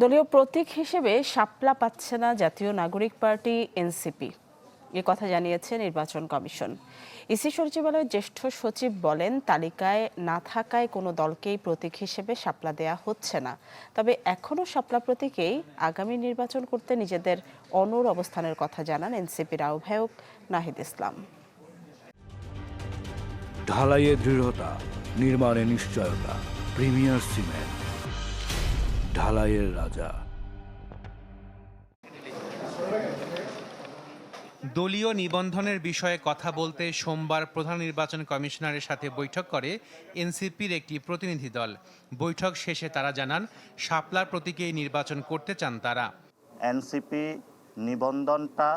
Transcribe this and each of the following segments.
দলীয় প্রতীক হিসেবে শাপলা পাচ্ছে না জাতীয় নাগরিক পার্টি এনসিপি। এ কথা জানিয়েছে নির্বাচন কমিশন। ইসি সচিবালয়ের জ্যেষ্ঠ সচিব বলেন, তালিকায় না থাকায় কোনো দলকেই প্রতীক হিসেবে শাপলা দেয়া হচ্ছে না। তবে এখনও শাপলা প্রতীকেই আগামী নির্বাচন করতে নিজেদের অনর অবস্থানের কথা জানান এনসিপির আহ্বায়ক নাহিদ ইসলাম। ঢালাইয়ে দৃঢ়তা, নির্মাণে নিশ্চয়তা, প্রিমিয়ার সিমেন্ট। ঢালাইয়ের রাজা। দলীয় নিবন্ধনের বিষয়ে কথা বলতে সোমবার প্রধান নির্বাচন কমিশনারের সাথে বৈঠক করে এনসিপির একটি প্রতিনিধি দল। বৈঠক শেষে তারা জানান শাপলার প্রতীকেই নির্বাচন করতে চান তারা। এনসিপি নিবন্ধনটা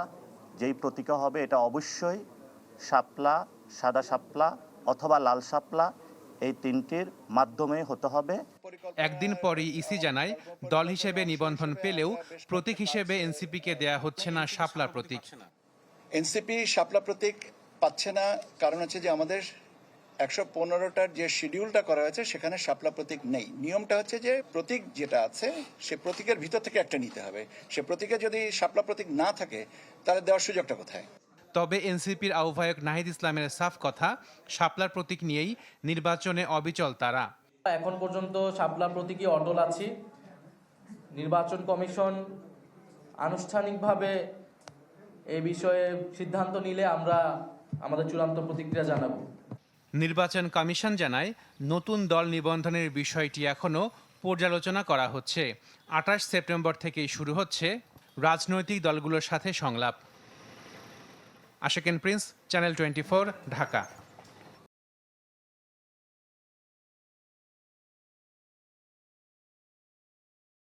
যেই প্রতীকে হবে এটা অবশ্যই শাপলা সাদা শাপলা অথবা লাল শাপলা এই তিনটির মাধ্যমে হতে হবে। একদিন পরই ইসি জানায় দল হিসেবে নিবন্ধন পেলেও প্রতীক হিসেবে এনসিপিকে দেয়া হচ্ছে না শাপলা প্রতীক। এনসিপি শাপলা প্রতীক পাচ্ছে না কারণ হচ্ছে যে আমাদের একশো পনেরোটার যে শিডিউলটা করা হয়েছে সেখানে শাপলা প্রতীক নেই। নিয়মটা হচ্ছে যে প্রতীক যেটা আছে সে প্রতীকের ভিতর থেকে একটা নিতে হবে। সে প্রতীকে যদি শাপলা প্রতীক না থাকে তাহলে দেওয়ার সুযোগটা কোথায়? তবে এনসিপির আহ্বায়ক নাহিদ ইসলামের সাফ কথা শাপলার প্রতীক নিয়েই নির্বাচনে অবিচল তারা। এখন পর্যন্ত শাপলা প্রতীকী অটল আছি? নির্বাচন কমিশন আনুষ্ঠানিকভাবে এই বিষয়ে সিদ্ধান্ত নিলে আমরা আমাদের চূড়ান্ত প্রতিক্রিয়া জানাব। নির্বাচন কমিশন জানায়, নতুন দল নিবন্ধনের বিষয়টি এখনও পর্যালোচনা করা হচ্ছে। আঠাশ সেপ্টেম্বর থেকেই শুরু হচ্ছে রাজনৈতিক দলগুলোর সাথে সংলাপ। Asheken Prince, channel twenty Dhaka.